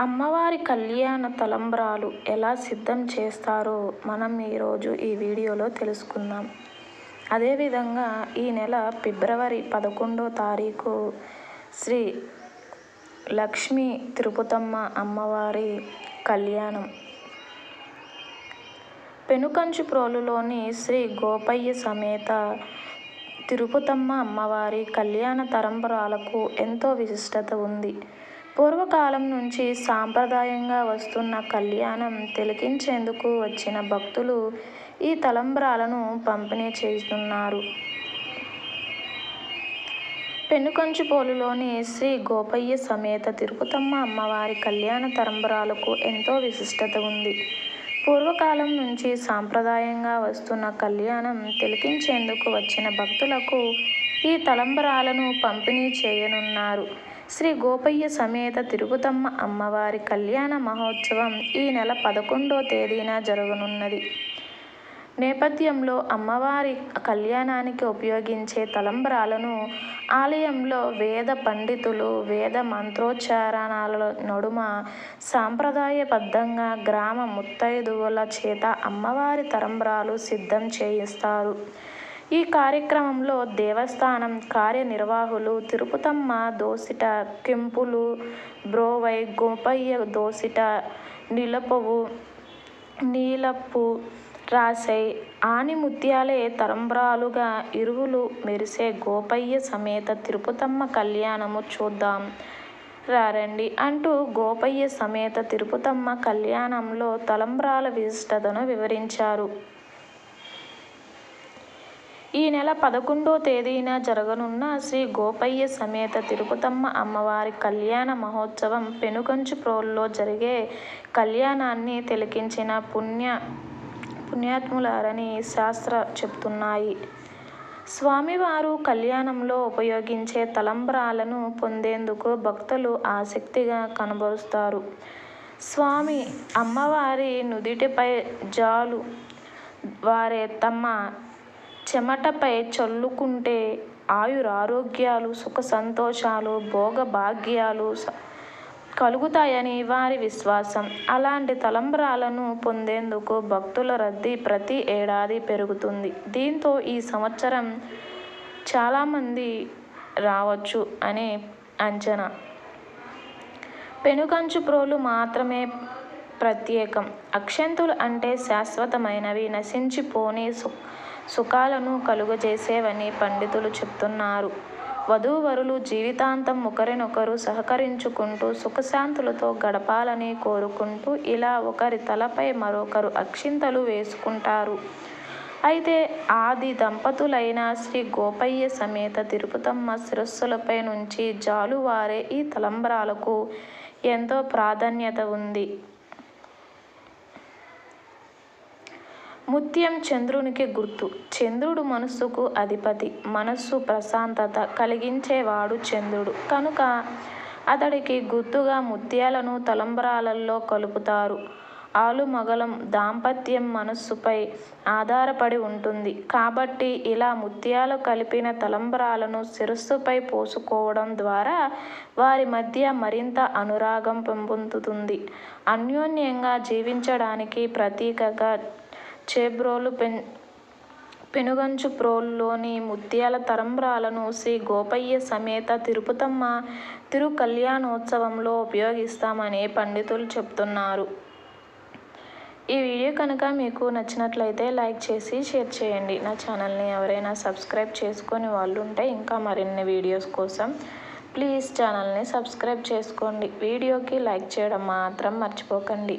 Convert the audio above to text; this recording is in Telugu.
అమ్మవారి కళ్యాణ తలంబ్రాలు ఎలా సిద్ధం చేస్తారో మనం ఈరోజు ఈ వీడియోలో తెలుసుకుందాం. అదేవిధంగా ఈ నెల ఫిబ్రవరి పదకొండో తారీఖు శ్రీ లక్ష్మీ తిరుపతమ్మ అమ్మవారి కళ్యాణం. పెనుకంచిప్రోలులోని శ్రీ గోపయ్య సమేత తిరుపతమ్మ అమ్మవారి కళ్యాణ తరంబరాలకు ఎంతో విశిష్టత ఉంది. పూర్వకాలం నుంచి సాంప్రదాయంగా వస్తున్న కళ్యాణం తిలకించేందుకు వచ్చిన భక్తులు ఈ తలంబ్రాలను పంపిణీ చేస్తున్నారు. పెనుకంచుపోలులోని శ్రీ గోపయ్య సమేత తిరుపతమ్మ అమ్మవారి కళ్యాణ తలంబరాలకు ఎంతో విశిష్టత ఉంది. పూర్వకాలం నుంచి సాంప్రదాయంగా వస్తున్న కళ్యాణం తిలకించేందుకు వచ్చిన భక్తులకు ఈ తలంబరాలను పంపిణీ చేయనున్నారు. శ్రీ గోపయ్య సమేత తిరుగుతమ్మ అమ్మవారి కళ్యాణ మహోత్సవం ఈ నెల పదకొండో తేదీన జరగనున్నది. నేపథ్యంలో అమ్మవారి కళ్యాణానికి ఉపయోగించే తలంబ్రాలను ఆలయంలో వేద పండితులు వేద మంత్రోచ్చారణల నడుమ సాంప్రదాయబద్ధంగా గ్రామ ముత్తైదువుల చేత అమ్మవారి తలంబ్రాలు సిద్ధం చేయిస్తారు. ఈ కార్యక్రమంలో దేవస్థానం కార్యనిర్వాహకులు తిరుపతమ్మ దోసిట కెంపులు బ్రోవై గోపయ్య దోసిట నిలపవు నీలప్పు రాసై ఆనిముత్యాలే తలంబ్రాలుగా ఇరువులు మెరిసే గోపయ్య సమేత తిరుపతమ్మ కళ్యాణము చూద్దాం. రారండి అంటూ గోపయ్య సమేత తిరుపతమ్మ కళ్యాణంలో తలంబ్రాల విశిష్టతను వివరించారు. ఈ నెల పదకొండో తేదీన జరగనున్న శ్రీ గోపయ్య సమేత తిరుపతమ్మ అమ్మవారి కళ్యాణ మహోత్సవం పెనుకంచుప్రోలులో జరిగే కళ్యాణాన్ని తిలకించిన పుణ్య పుణ్యాత్ములారని శాస్త్ర చెప్తున్నాయి. స్వామివారు కళ్యాణంలో ఉపయోగించే తలంబ్రాలను పొందేందుకు భక్తులు ఆసక్తిగా కనబరుస్తారు. స్వామి అమ్మవారి నుదిటిపై జాలు వారే తమ చెమటపై చల్లుకుంటే ఆయురారోగ్యాలు సుఖ సంతోషాలు భోగభాగ్యాలు కలుగుతాయని వారి విశ్వాసం. అలాంటి తలంబ్రాలను పొందేందుకు భక్తుల రద్దీ ప్రతి ఏడాది పెరుగుతుంది. దీంతో ఈ సంవత్సరం చాలామంది రావచ్చు అనే అంచనా. పెనుకంచుప్రోలు మాత్రమే ప్రత్యేకం. అక్షంతులు అంటే శాశ్వతమైనవి. నశించిపోని సు సుఖాలను కలుగజేసేవని పండితులు చెప్తున్నారు. వధూవరులు జీవితాంతం ఒకరినొకరు సహకరించుకుంటూ సుఖశాంతులతో గడపాలని కోరుకుంటూ ఇలా ఒకరి తలపై మరొకరు అక్షింతలు వేసుకుంటారు. అయితే ఆది దంపతులైన శ్రీ గోపయ్య సమేత తిరుపతమ్మ శిరస్సులపై నుంచి జాలువారే ఈ తలంబ్రాలకు ఎంతో ప్రాధాన్యత ఉంది. ముత్యం చంద్రునికి గుర్తు. చంద్రుడు మనస్సుకు అధిపతి. మనస్సు ప్రశాంతత కలిగించేవాడు చంద్రుడు. కనుక అతడికి గుర్తుగా ముత్యాలను తలంబరాలలో కలుపుతారు. ఆలుమగలం దాంపత్యం మనస్సుపై ఆధారపడి ఉంటుంది. కాబట్టి ఇలా ముత్యాలు కలిపిన తలంబరాలను శిరస్సుపై పోసుకోవడం ద్వారా వారి మధ్య మరింత అనురాగం పెంపొందుతుంది. అన్యోన్యంగా జీవించడానికి ప్రతీకగా చేబ్రోలు పెన్ పెనుగంచుప్రోలులోని ముత్యాల తరంబ్రాలను శ్రీ గోపయ్య సమేత తిరుపతమ్మ తిరు కళ్యాణోత్సవంలో ఉపయోగిస్తామని పండితులు చెప్తున్నారు. ఈ వీడియో కనుక మీకు నచ్చినట్లయితే లైక్ చేసి షేర్ చేయండి. నా ఛానల్ని ఎవరైనా సబ్స్క్రైబ్ చేసుకొని వాళ్ళు ఉంటే ఇంకా మరిన్ని వీడియోస్ కోసం ప్లీజ్ ఛానల్ని సబ్స్క్రైబ్ చేసుకోండి. వీడియోకి లైక్ చేయడం మాత్రం మర్చిపోకండి.